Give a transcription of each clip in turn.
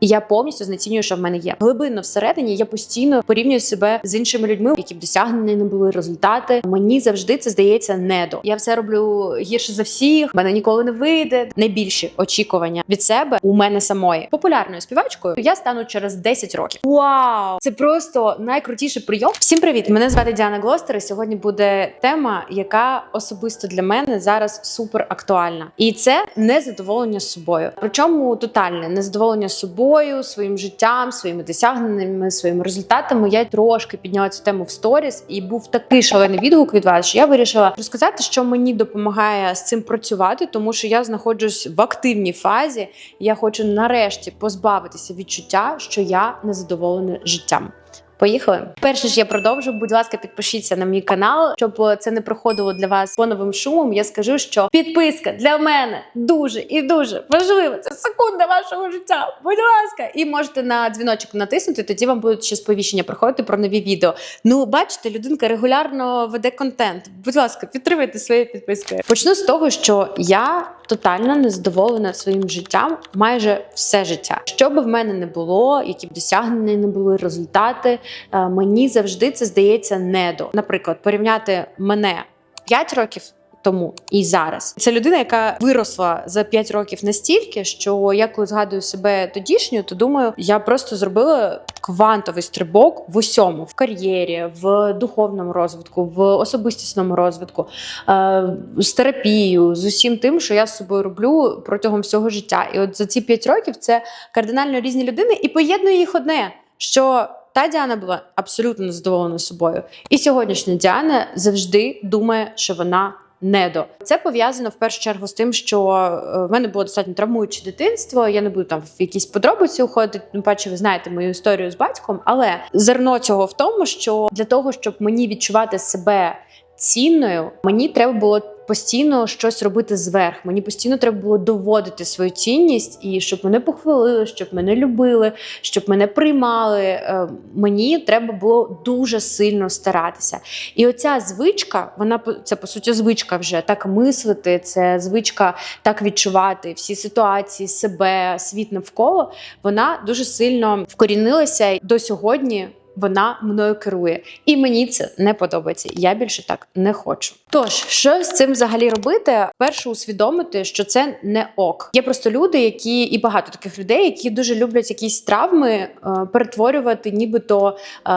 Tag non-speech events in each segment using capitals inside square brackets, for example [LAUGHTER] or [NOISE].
І я повністю знецінюю, що в мене є. Глибинно всередині я постійно порівнюю себе з іншими людьми, які б досягнені не були результати. Мені завжди це здається недо. Я все роблю гірше за всіх. мене ніколи не вийде. Найбільші очікування від себе у мене самої популярною співачкою. Я стану через 10 років. Вау! Це просто найкрутіший прийом. Всім привіт! Мене звати Діана Глостер. і Сьогодні буде тема, яка особисто для мене зараз супер актуальна, і це незадоволення собою. Причому тотальне незадоволення собою, своїм життям, своїми досягненнями, своїми результатами. Я трошки підняла цю тему в сторіс, і був такий шалений відгук від вас, що я вирішила розказати, що мені допомагає з цим працювати, тому що я знаходжусь в активній фазі. Я хочу нарешті позбавитися відчуття, що я незадоволена життям. Поїхали. Перше ж я продовжу. Будь ласка, підпишіться на мій канал, щоб це не проходило для вас фоновим шумом. Я скажу, що підписка для мене дуже і дуже важлива. Це секунда вашого життя. Будь ласка, і можете на дзвіночок натиснути. Тоді вам будуть ще сповіщення приходити про нові відео. Ну, бачите, людинка регулярно веде контент. Будь ласка, підтримайте своєю підпискою. Почну з того, що я тотально незадоволена своїм життям майже все життя. Що би в мене не було, які б досягнені не були результати, е, мені завжди це здається недо. Наприклад, порівняти мене 5 років. Тому і зараз це людина, яка виросла за 5 років настільки, що я коли згадую себе тодішню, то думаю, я просто зробила квантовий стрибок в усьому: в кар'єрі, в духовному розвитку, в особистісному розвитку, е, з терапією, з усім тим, що я з собою роблю протягом всього життя. І от за ці 5 років це кардинально різні людини, і поєднує їх одне, що та Діана була абсолютно незадоволена собою. І сьогоднішня Діана завжди думає, що вона недо. Це пов'язано в першу чергу з тим, що е, в мене було достатньо травмуюче дитинство. Я не буду там в якісь подробиці уходити. Тим паче, ви знаєте мою історію з батьком. Але зерно цього в тому, що для того, щоб мені відчувати себе цінною, мені треба було. Постійно щось робити зверх. Мені постійно треба було доводити свою цінність і щоб мене похвалили, щоб мене любили, щоб мене приймали. Е, Мені треба було дуже сильно старатися. І оця звичка, вона це по суті звичка вже так мислити, це звичка так відчувати всі ситуації, себе, світ навколо. Вона дуже сильно вкорінилася до сьогодні. Вона мною керує, і мені це не подобається. Я більше так не хочу. Тож, що з цим взагалі робити? Перше, усвідомити, що це не ок. Є просто люди, які і багато таких людей, які дуже люблять якісь травми е, перетворювати, нібито е,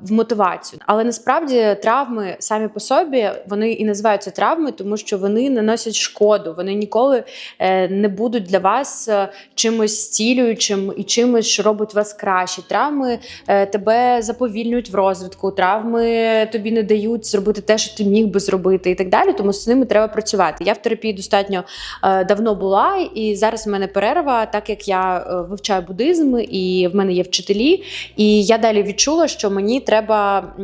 в мотивацію. Але насправді травми самі по собі вони і називаються травми, тому що вони наносять шкоду. Вони ніколи е, не будуть для вас е, чимось зцілюючим і чимось, що робить вас краще. Травми е, тебе заповільнюють в розвитку, травми тобі не дають зробити те, що ти міг би зробити, і так далі. Тому з ними треба працювати. Я в терапії достатньо е, давно була, і зараз в мене перерва, так як я е, вивчаю буддизм, і в мене є вчителі. І я далі відчула, що мені треба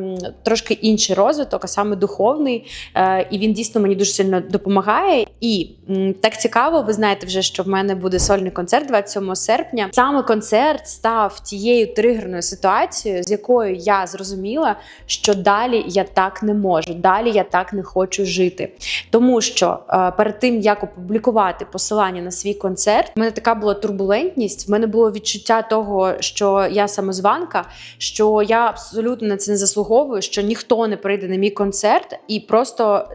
трошки інший розвиток, а саме духовний. Е, і він дійсно мені дуже сильно допомагає. І так цікаво, ви знаєте вже, що в мене буде сольний концерт 27 серпня. Саме концерт став тією тригерною ситуацією, з якою я зрозуміла, що далі я так не можу, далі я так не хочу жити. Тому що е, перед тим як опублікувати посилання на свій концерт, в мене така була турбулентність. В мене було відчуття того, що я самозванка, що я абсолютно на це не заслуговую, що ніхто не прийде на мій концерт, і просто.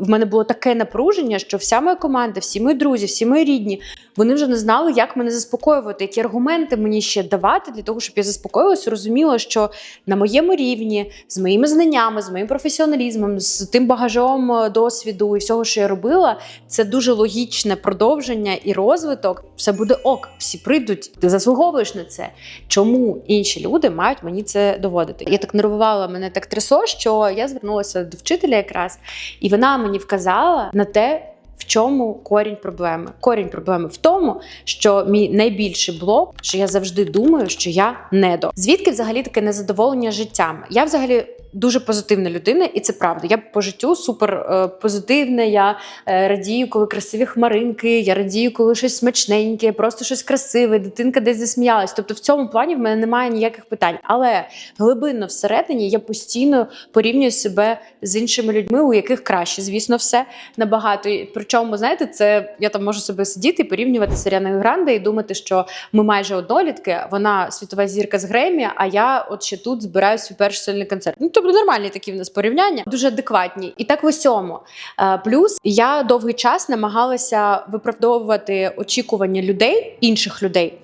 В мене було таке напруження, що вся моя команда, всі мої друзі, всі мої рідні, вони вже не знали, як мене заспокоювати, які аргументи мені ще давати для того, щоб я заспокоїлася, розуміла, що на моєму рівні, з моїми знаннями, з моїм професіоналізмом, з тим багажом е, досвіду і всього, що я робила, це дуже логічне продовження і розвиток. Все буде ок, всі прийдуть, ти заслуговуєш на це. Чому інші люди мають мені це доводити? Я так нервувала, мене так трясло, що я звернулася до вчителя якраз, і вона мені вказала на те. В чому корінь проблеми? Корінь проблеми в тому, що мій найбільший блок, що я завжди думаю, що я недо. Звідки взагалі таке незадоволення життям? Я взагалі дуже позитивна людина, і це правда. Я по життю супер е, позитивна. Я е, радію, коли красиві хмаринки, я радію, коли щось смачненьке, просто щось красиве, дитинка десь засміялась. Тобто в цьому плані в мене немає ніяких питань. Але глибинно всередині я постійно порівнюю себе з іншими людьми, у яких краще, звісно, все набагато. Причому, знаєте, це я там можу себе сидіти і порівнювати з Аріаною Гранде і думати, що ми майже однолітки. Вона світова зірка з Гремі, а я от ще тут збираю свій перший сольний концерт. Ну тобто нормальні такі в нас порівняння, дуже адекватні. І так в усьому. Е, Плюс я довгий час намагалася виправдовувати очікування людей, інших людей.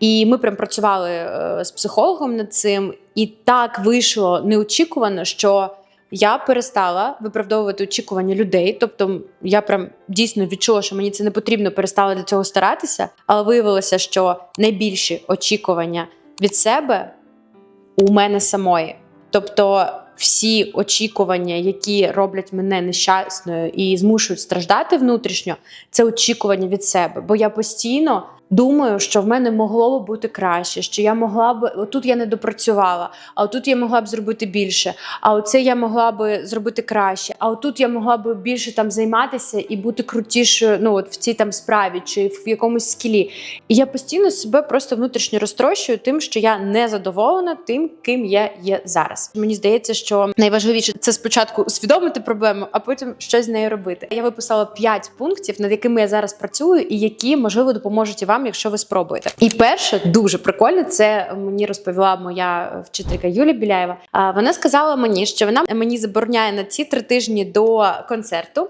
І ми прям працювали е, з психологом над цим, і так вийшло неочікувано, що. Я перестала виправдовувати очікування людей, тобто я прям дійсно відчула, що мені це не потрібно, перестала для цього старатися. Але виявилося, що найбільші очікування від себе у мене самої. Тобто, всі очікування, які роблять мене нещасною і змушують страждати внутрішньо, це очікування від себе. Бо я постійно думаю, що в мене могло б бути краще, що я могла б отут я не допрацювала, а отут я могла б зробити більше. А оце я могла б зробити краще. А отут я могла б більше там займатися і бути крутішою. Ну от в цій там справі чи в якомусь скілі. І я постійно себе просто внутрішньо розтрощую тим, що я не задоволена тим, ким я є зараз. Мені здається, що найважливіше це спочатку усвідомити проблему, а потім щось з нею робити. Я виписала 5 пунктів, над якими я зараз працюю, і які можливо допоможуть вам, якщо ви спробуєте. І перше дуже прикольне, це мені розповіла моя вчителька Юлія Біляєва. Вона сказала мені, що вона мені забороняє на ці три тижні до концерту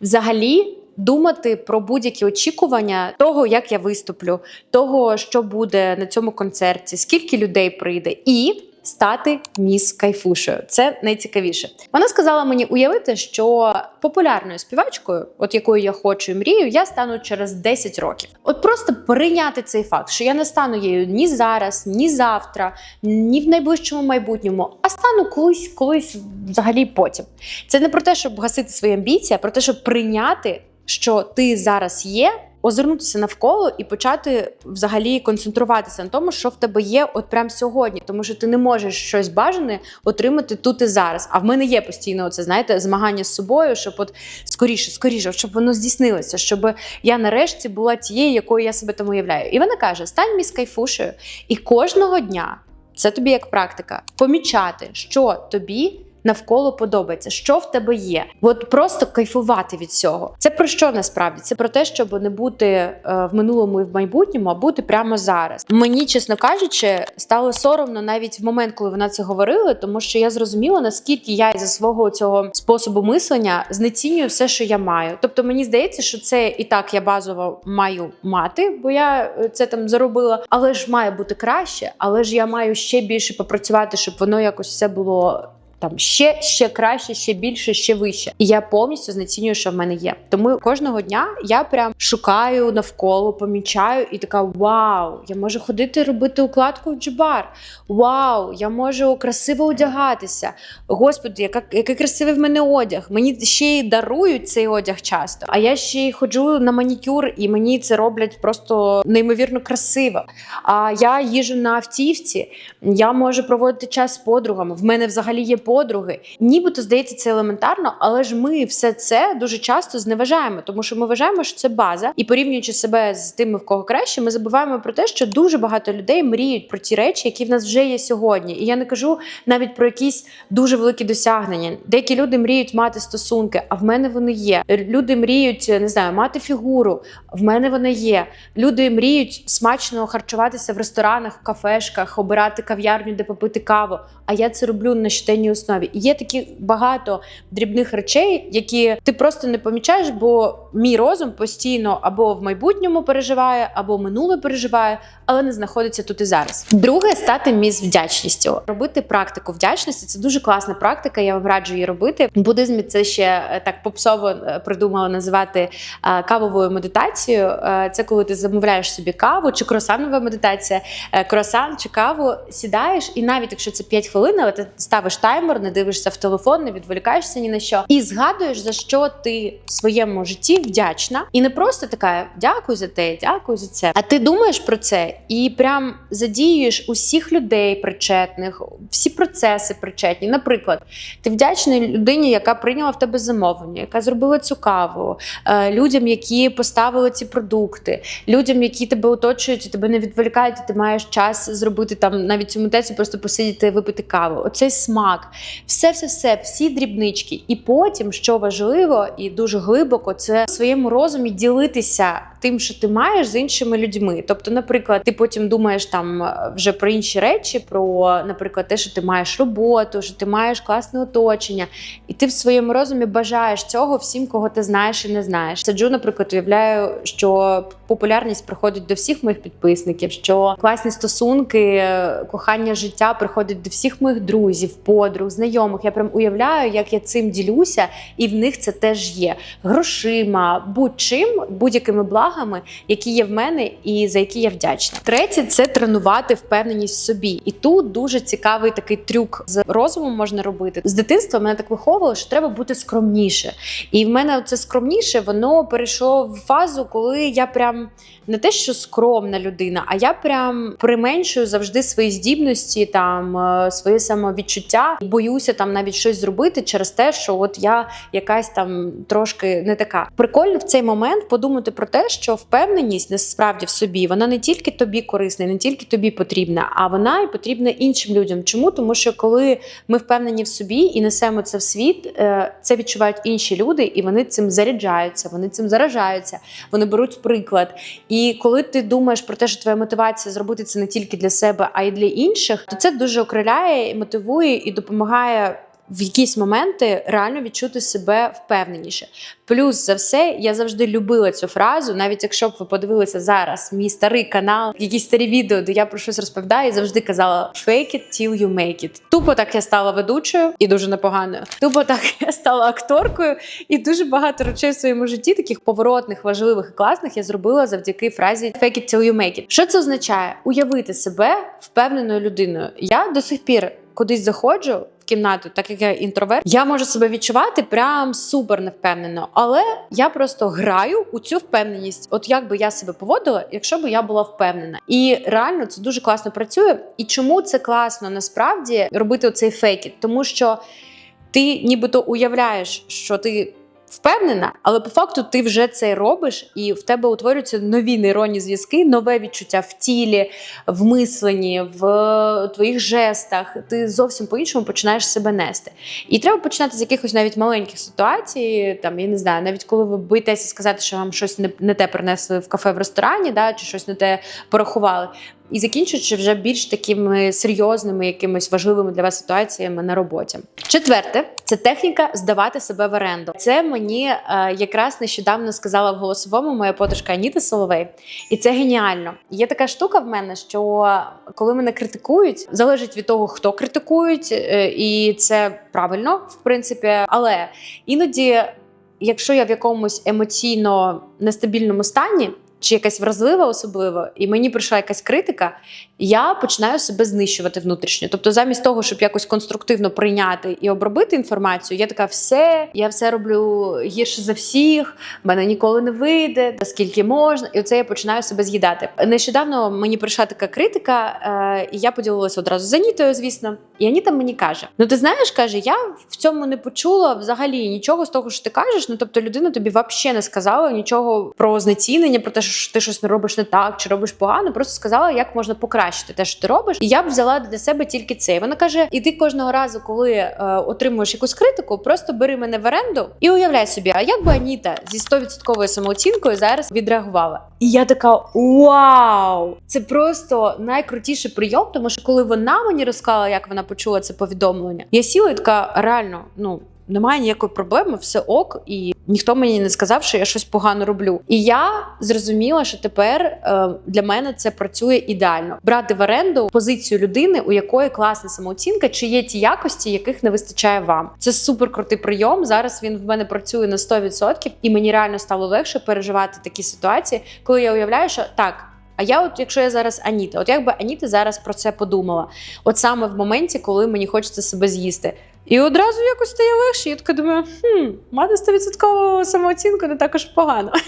взагалі. Думати про будь-які очікування того, як я виступлю, того, що буде на цьому концерті, скільки людей прийде, і стати міс кайфушею. Це найцікавіше. Вона сказала мені уявити, що популярною співачкою, от якою я хочу і мрію, я стану через 10 років. От просто прийняти цей факт, що я не стану її ні зараз, ні завтра, ні в найближчому майбутньому, а стану колись, колись взагалі потім. Це не про те, щоб гасити свої амбіції, а про те, щоб прийняти, що ти зараз є. Озирнутися навколо і почати взагалі концентруватися на тому, що в тебе є от прямо сьогодні, тому що ти не можеш щось бажане отримати тут і зараз. А в мене є постійно оце, знаєте, змагання з собою, щоб от скоріше, скоріше, щоб воно здійснилося, щоб я нарешті була тією, якою я себе там уявляю. І вона каже: стань міс кайфушею, і кожного дня це тобі як практика помічати, що тобі навколо подобається, що в тебе є. От просто кайфувати від цього. Це про що насправді? Це про те, щоб не бути е, в минулому і в майбутньому, а бути прямо зараз. Мені, чесно кажучи, стало соромно навіть в момент, коли вона це говорила, тому що я зрозуміла, наскільки я із свого цього способу мислення знецінюю все, що я маю. Тобто мені здається, що це і так я базово маю мати, бо я е, це там заробила, але ж має бути краще, але ж я маю ще більше попрацювати, щоб воно якось все було там ще, ще краще, ще більше, ще вище. І я повністю знецінюю, що в мене є. Тому кожного дня я прям шукаю навколо, помічаю і така: вау, я можу ходити робити укладку в джибар. Вау, я можу красиво одягатися. Господи, яка, який красивий в мене одяг. Мені ще й дарують цей одяг часто. А я ще й ходжу на манікюр, і мені це роблять просто неймовірно красиво. А я їжу на автівці, я можу проводити час з подругами. В мене взагалі є подруги. Нібито здається, це елементарно, але ж ми все це дуже часто зневажаємо, тому що ми вважаємо, що це база, і порівнюючи себе з тими, в кого краще, ми забуваємо про те, що дуже багато людей мріють про ті речі, які в нас вже є сьогодні. І я не кажу навіть про якісь дуже великі досягнення. Деякі люди мріють мати стосунки, а в мене вони є. Люди мріють не знаю, мати фігуру. В мене вони є. Люди мріють смачно харчуватися в ресторанах, в кафешках, обирати кав'ярню, де попити каву. А я це роблю на щоденній основі. Є такі багато дрібних речей, які ти просто не помічаєш, бо мій розум постійно або в майбутньому переживає, або минуле переживає, але не знаходиться тут і зараз. Друге стати міс вдячністю. Робити практику вдячності це дуже класна практика. Я вам раджу її робити. В буддизмі це ще е, так попсово е, придумали називати е, кавовою медитацією. Це коли ти замовляєш собі каву чи круасанова медитація, круасан чи каву сідаєш, і навіть якщо це 5 хвилин, але ти ставиш таймер. Таймер, не дивишся в телефон, не відволікаєшся ні на що, і згадуєш за що ти в своєму житті вдячна, і не просто така дякую за те, дякую за це. А ти думаєш про це і прям задіюєш усіх людей причетних, всі процеси причетні. Наприклад, ти вдячний людині, яка прийняла в тебе замовлення, яка зробила цю каву, е, людям, які поставили ці продукти, людям, які тебе оточують, тебе не відволікають, і ти маєш час зробити там навіть цьому теці, просто посидіти випити каву. Оцей смак, все, все, все, всі дрібнички. І потім, що важливо і дуже глибоко, це в своєму розумі ділитися тим, що ти маєш з іншими людьми. Тобто, наприклад, ти потім думаєш там е, вже про інші речі, про, наприклад, те, що ти маєш роботу, що ти маєш класне оточення, і ти в своєму розумі бажаєш цього всім, кого ти знаєш і не знаєш. Сиджу, наприклад, уявляю, що популярність приходить до всіх моїх підписників, що класні стосунки, е, кохання життя приходить до всіх моїх друзів, подруг, знайомих. Я прям уявляю, як я цим ділюся, і в них це теж є грошима, будь-чим, будь-якими благами, які є в мене, і за які я вдячна. Третє це тренувати впевненість в собі. І тут дуже цікавий такий трюк з розумом можна робити. З дитинства мене так виховувало, що треба бути скромніше. І в мене це скромніше, воно перейшло в фазу, коли я прям не те, що скромна людина, а я прям применшую завжди свої здібності, там е, своє самовідчуття. Боюся там навіть щось зробити через те, що от я якась там трошки не така. Прикольно в цей момент подумати про те, що впевненість насправді в собі вона не тільки тобі корисна, не тільки тобі потрібна, а вона і потрібна іншим людям. Чому? Тому що коли ми впевнені в собі і несемо це в світ, е, це відчувають інші люди, і вони цим заряджаються, вони цим заражаються, вони беруть приклад. І коли ти думаєш про те, що твоя мотивація зробити це не тільки для себе, а й для інших, то це дуже окриляє, мотивує і допомагає. В якісь моменти реально відчути себе впевненіше. Плюс за все, я завжди любила цю фразу, навіть якщо б ви подивилися зараз мій старий канал, якісь старі відео, де я про щось розповідаю, і завжди казала «Fake it till you make it». Тупо так я стала ведучою і дуже непоганою. Тупо так [LAUGHS] я стала акторкою, і дуже багато речей в своєму житті, таких поворотних, важливих і класних, я зробила завдяки фразі «Fake it till you make it». Що це означає? Уявити себе впевненою людиною. Я до сих пір кудись заходжу в кімнату, так як я інтроверт, я можу себе відчувати прям супер невпевнено. Але я просто граю у цю впевненість. От як би я себе поводила, якщо б я була впевнена. І реально це дуже класно працює. І чому це класно насправді робити оцей фейкіт? Тому що ти нібито уявляєш, що ти. Впевнена, але по факту ти вже це робиш, і в тебе утворюються нові нейронні зв'язки, нове відчуття в тілі, в мисленні, в твоїх жестах. Ти зовсім по-іншому починаєш себе нести. І треба починати з якихось навіть маленьких ситуацій. Там я не знаю, навіть коли ви боїтеся сказати, що вам щось не, не те принесли в кафе в ресторані, да, чи щось не те порахували. І закінчуючи вже більш такими серйозними, якимись важливими для вас ситуаціями на роботі. Четверте, це техніка здавати себе в оренду. Це мені е, якраз нещодавно сказала в голосовому моя подружка Аніта Соловей, і це геніально. Є така штука в мене, що коли мене критикують, залежить від того, хто критикують, е, і це правильно, в принципі, але іноді. Якщо я в якомусь емоційно нестабільному стані, чи якась вразлива особливо, і мені прийшла якась критика, я починаю себе знищувати внутрішньо. Тобто, замість того, щоб якось конструктивно прийняти і обробити інформацію, я така, все, я все роблю гірше за всіх, мене ніколи не вийде, наскільки можна, і оце я починаю себе з'їдати. Нещодавно мені прийшла така критика, е, і я поділилася одразу з Анітою, звісно. І Аніта мені каже: Ну, ти знаєш, каже, я в цьому не почула взагалі нічого з того, що ти кажеш. Ну тобто, людина тобі взагалі не сказала нічого про знецінення, про те, що ти щось не робиш не так, чи робиш погано. Просто сказала, як можна покращити те, що ти робиш. І я б взяла для себе тільки це. Вона каже: і ти кожного разу, коли е, отримуєш якусь критику, просто бери мене в оренду і уявляй собі, а як би Аніта зі 100% самооцінкою зараз відреагувала. І я така: вау! Це просто найкрутіший прийом, тому що коли вона мені розказала, як вона почула це повідомлення, я сіла і така реально, ну. Немає ніякої проблеми, все ок, і ніхто мені не сказав, що я щось погано роблю. І я зрозуміла, що тепер е, для мене це працює ідеально. Брати в оренду позицію людини, у якої класна самооцінка, чи є ті якості, яких не вистачає вам. Це супер крутий прийом. Зараз він в мене працює на 100%, і мені реально стало легше переживати такі ситуації, коли я уявляю, що так. А я, от якщо я зараз Аніта, от як би Аніта зараз про це подумала, от саме в моменті, коли мені хочеться себе з'їсти. І одразу якось стає легше. Я така думаю, хм, мати 100% самооцінку не також погано. [LAUGHS]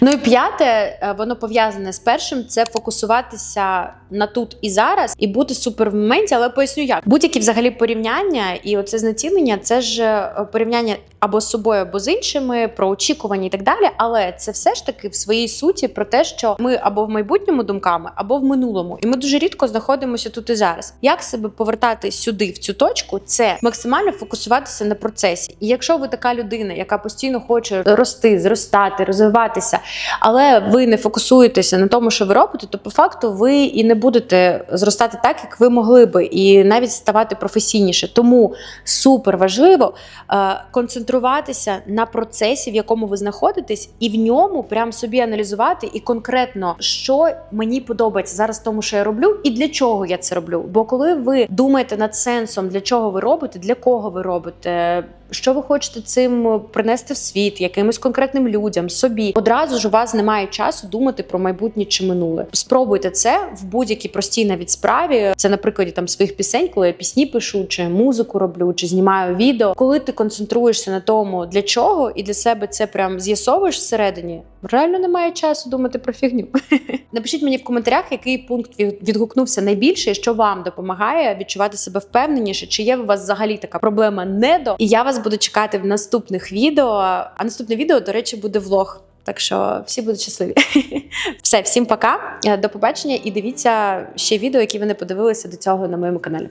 Ну і п'яте, е, воно пов'язане з першим, це фокусуватися на тут і зараз і бути супер в моменті, але поясню як. Будь-які взагалі порівняння і оце знецінення, це ж е, порівняння або з собою, або з іншими, про очікування і так далі. Але це все ж таки в своїй суті про те, що ми або в майбутньому думками, або в минулому. І ми дуже рідко знаходимося тут і зараз. Як себе повертати сюди, в цю точку, це максимально фокусуватися на процесі. І якщо ви така людина, яка постійно хоче рости, зростати, розвиватися, але ви не фокусуєтеся на тому, що ви робите, то по факту ви і не будете зростати так, як ви могли би, і навіть ставати професійніше. Тому супер важливо е, концентруватися на процесі, в якому ви знаходитесь, і в ньому прям собі аналізувати і конкретно, що мені подобається зараз, тому, що я роблю, і для чого я це роблю. Бо коли ви думаєте над сенсом, для чого ви робите, для кого ви робите. Що ви хочете цим принести в світ, якимось конкретним людям, собі одразу ж у вас немає часу думати про майбутнє чи минуле. Спробуйте це в будь-якій простій навіть справі. Це на прикладі там своїх пісень, коли я пісні пишу, чи музику роблю, чи знімаю відео. Коли ти концентруєшся на тому, для чого, і для себе це прям з'ясовуєш всередині. Реально немає часу думати про фігню. [LAUGHS] Напишіть мені в коментарях, який пункт відгукнувся найбільше, і що вам допомагає відчувати себе впевненіше, чи є у вас взагалі така проблема недо. І я вас буду чекати в наступних відео. А наступне відео, до речі, буде влог. Так що всі будуть щасливі. [LAUGHS] Все, всім пока, Е, до побачення і дивіться ще відео, які ви не подивилися до цього на моєму каналі.